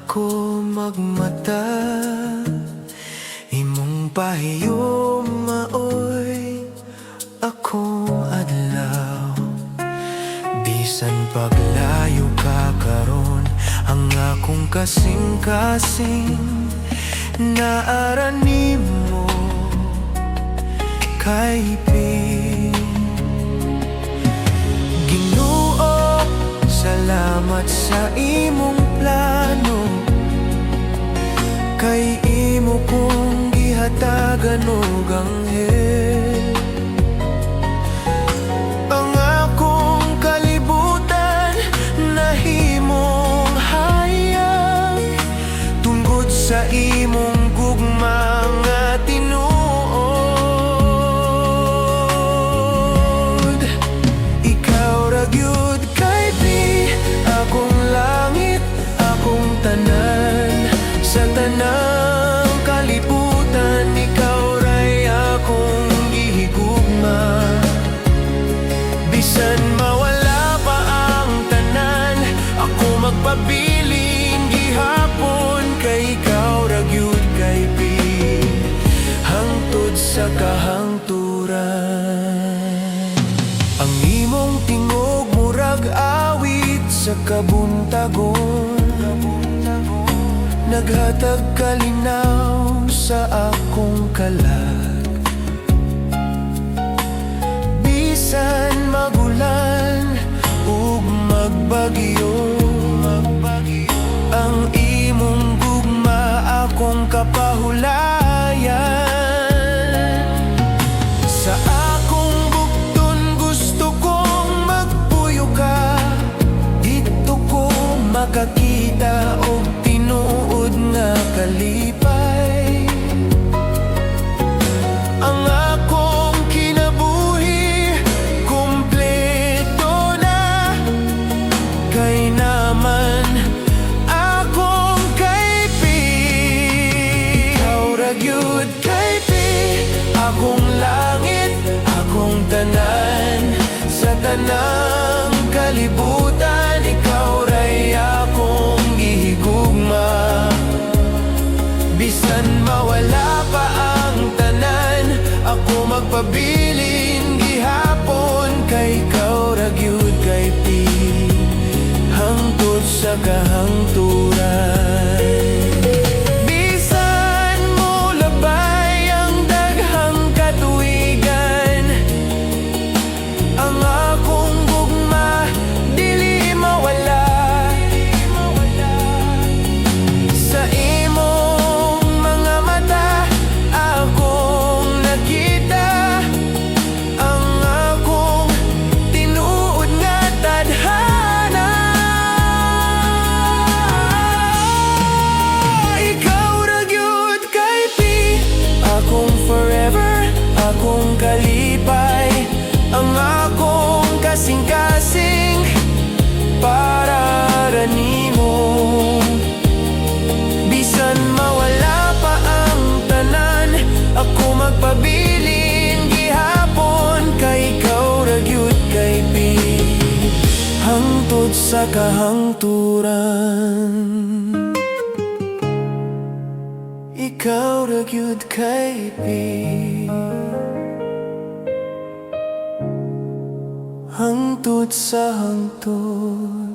ako magmata. Imong pahiyo maoy akong adlaw. Bisan paglayo ka karon ang akong kasing-kasing naarani mo. Kay Pin Ginoo, salamat sa imong plano gihatagan og anghel Ang akong kalibutan nahimong hayag. Tungkod sa imong magpabilin gihapon kay ikaw ra gyud kay Pi hangtod sa kahangturan. Ang imong tingog murag awit sa kabuntagon. Naghatag kalinaw sa akong kalag akong kapahulayan Bisan mawala pa ang tanan. Ako magpabilin gihapon Kay ikaw ra gyud kay Pi Hangtod sa kahangturan sa kahangturan. Ikaw ra gyud kay Pi Hangtod sa hangtod